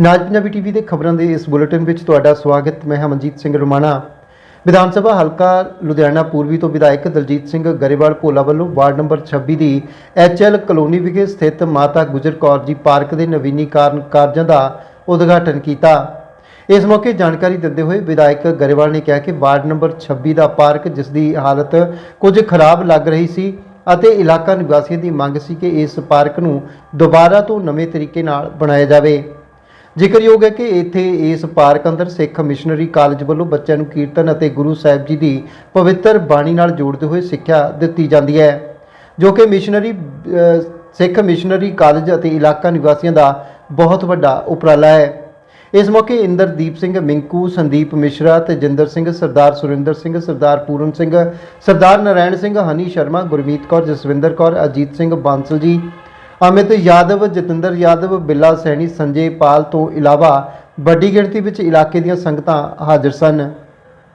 ਨਾਜ Punjabi TV ਦੇ ਖਬਰਾਂ ਦੇ ਇਸ ਬੁਲੇਟਿਨ ਵਿੱਚ ਤੁਹਾਡਾ ਸਵਾਗਤ। ਮੈਂ ਹਮਨਜੀਤ ਸਿੰਘ ਰਮਾਣਾ। ਵਿਧਾਨ ਸਭਾ ਹਲਕਾ ਲੁਧਿਆਣਾ ਪੂਰਬੀ ਤੋਂ ਵਿਧਾਇਕ ਦਲਜੀਤ ਸਿੰਘ ਗਰੇਵਾਲ ਭੋਲਾ ਵੱਲੋਂ ਵਾਰਡ ਨੰਬਰ 26 ਦੀ ਐਚਐਲ ਕਲੋਨੀ ਵਿਖੇ ਸਥਿਤ ਮਾਤਾ ਗੁਜਰ ਕੌਰ ਜੀ ਪਾਰਕ ਦੇ ਨਵੀਨੀਕਰਨ ਕਾਰਜਾਂ ਦਾ ਉਦਘਾਟਨ ਕੀਤਾ। ਇਸ ਮੌਕੇ ਜਾਣਕਾਰੀ ਦਿੰਦੇ ਹੋਏ ਵਿਧਾਇਕ ਗਰੇਵਾਲ ਨੇ ਕਿਹਾ ਕਿ ਵਾਰਡ ਨੰਬਰ 26 ਦਾ ਪਾਰਕ ਜਿਸ ਦੀ ਹਾਲਤ ਕੁਝ ਖਰਾਬ ਲੱਗ ਰਹੀ ਸੀ ਅਤੇ ਇਲਾਕਾ ਨਿਵਾਸੀਆਂ ਦੀ ਮੰਗ ਸੀ ਕਿ ਇਸ ਪਾਰਕ ਨੂੰ ਦੁਬਾਰਾ ਤੋਂ ਨਵੇਂ ਤਰੀਕੇ ਨਾਲ ਬਣਾਇਆ ਜਾਵੇ। ਜ਼ਿਕਰਯੋਗ ਹੈ ਕਿ ਇੱਥੇ ਇਸ ਪਾਰਕ ਅੰਦਰ ਸਿੱਖ ਮਿਸ਼ਨਰੀ ਕਾਲਜ ਵੱਲੋਂ ਬੱਚਿਆਂ ਨੂੰ ਕੀਰਤਨ ਅਤੇ ਗੁਰੂ ਸਾਹਿਬ ਜੀ ਦੀ ਪਵਿੱਤਰ ਬਾਣੀ ਨਾਲ ਜੋੜਦੇ ਹੋਏ ਸਿੱਖਿਆ ਦਿੱਤੀ ਜਾਂਦੀ ਹੈ ਜੋ ਕਿ missionary uh, Sikh missionary college ਅਤੇ ਇਲਾਕਾ ਨਿਵਾਸੀਆਂ ਦਾ ਬਹੁਤ ਵੱਡਾ ਉਪਰਾਲਾ ਹੈ। ਇਸ ਮੌਕੇ ਇੰਦਰਦੀਪ ਸਿੰਘ ਮਿੰਕੂ ਸੰਦੀਪ ਮਿਸ਼ਰਾ ਤੇਜਿੰਦਰ ਸਿੰਘ ਸਰਦਾਰ ਸੁਰਿੰਦਰ ਸਿੰਘ ਸਰਦਾਰ ਪੂਰਨ ਸਿੰਘ ਸਰਦਾਰ ਨਰੈਣ ਸਿੰਘ ਹਨੀ ਸ਼ਰਮਾ ਗੁਰਮੀਤ ਕੌਰ ਜਸਵਿੰਦਰ ਕੌਰ ਅਜੀਤ ਸਿੰਘ ਬਾਂਸਲ ਜੀ ਅਮਿਤ ਯਾਦਵ, ਜਤਿੰਦਰ ਯਾਦਵ, ਬਿੱਲਾ ਸੈਣੀ, ਸੰਜੇ ਪਾਲ ਤੋਂ ਇਲਾਵਾ ਵੱਡੀ ਗਿਣਤੀ ਵਿੱਚ ਇਲਾਕੇ ਦੀਆਂ ਸੰਗਤਾਂ ਹਾਜ਼ਰ ਸਨ।